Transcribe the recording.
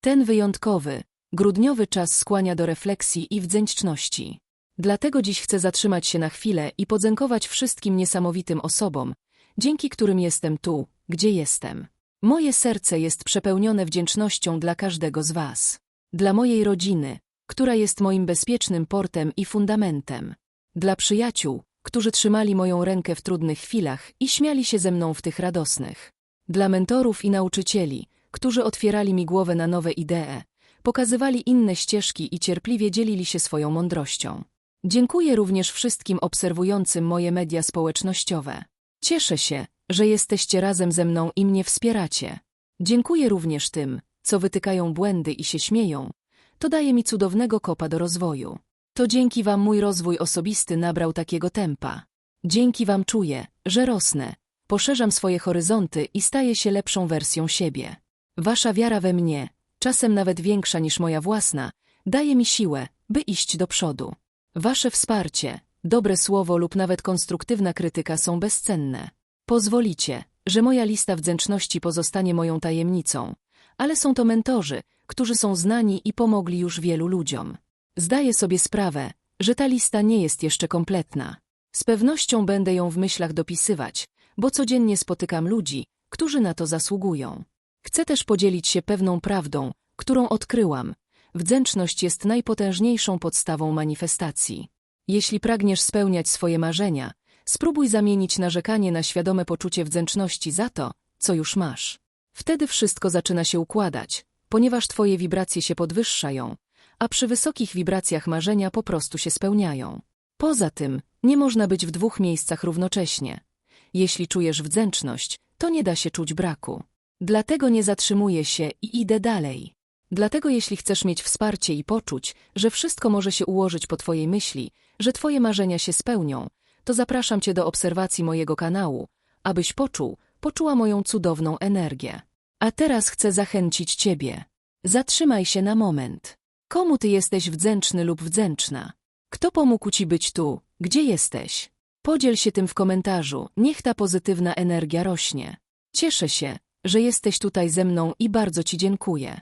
Ten wyjątkowy, grudniowy czas skłania do refleksji i wdzięczności. Dlatego dziś chcę zatrzymać się na chwilę i podziękować wszystkim niesamowitym osobom, dzięki którym jestem tu, gdzie jestem. Moje serce jest przepełnione wdzięcznością dla każdego z Was. Dla mojej rodziny, która jest moim bezpiecznym portem i fundamentem. Dla przyjaciół, którzy trzymali moją rękę w trudnych chwilach i śmiali się ze mną w tych radosnych. Dla mentorów i nauczycieli, którzy otwierali mi głowę na nowe idee, pokazywali inne ścieżki i cierpliwie dzielili się swoją mądrością. Dziękuję również wszystkim obserwującym moje media społecznościowe. Cieszę się, że jesteście razem ze mną i mnie wspieracie. Dziękuję również tym, co wytykają błędy i się śmieją. To daje mi cudownego kopa do rozwoju. To dzięki wam mój rozwój osobisty nabrał takiego tempa. Dzięki wam czuję, że rosnę, poszerzam swoje horyzonty i staję się lepszą wersją siebie. Wasza wiara we mnie, czasem nawet większa niż moja własna, daje mi siłę, by iść do przodu. Wasze wsparcie, dobre słowo lub nawet konstruktywna krytyka są bezcenne. Pozwolicie, że moja lista wdzięczności pozostanie moją tajemnicą, ale są to mentorzy, którzy są znani i pomogli już wielu ludziom. Zdaję sobie sprawę, że ta lista nie jest jeszcze kompletna. Z pewnością będę ją w myślach dopisywać, bo codziennie spotykam ludzi, którzy na to zasługują. Chcę też podzielić się pewną prawdą, którą odkryłam. Wdzięczność jest najpotężniejszą podstawą manifestacji. Jeśli pragniesz spełniać swoje marzenia, spróbuj zamienić narzekanie na świadome poczucie wdzięczności za to, co już masz. Wtedy wszystko zaczyna się układać, ponieważ twoje wibracje się podwyższają, a przy wysokich wibracjach marzenia po prostu się spełniają. Poza tym, nie można być w dwóch miejscach równocześnie. Jeśli czujesz wdzięczność, to nie da się czuć braku. Dlatego nie zatrzymuję się i idę dalej. Dlatego jeśli chcesz mieć wsparcie i poczuć, że wszystko może się ułożyć po twojej myśli, że twoje marzenia się spełnią, to zapraszam cię do obserwacji mojego kanału, abyś poczuł, poczuła moją cudowną energię. A teraz chcę zachęcić ciebie. Zatrzymaj się na moment. Komu ty jesteś wdzięczny lub wdzięczna? Kto pomógł ci być tu, gdzie jesteś? Podziel się tym w komentarzu, niech ta pozytywna energia rośnie. Cieszę się, że jesteś tutaj ze mną i bardzo ci dziękuję.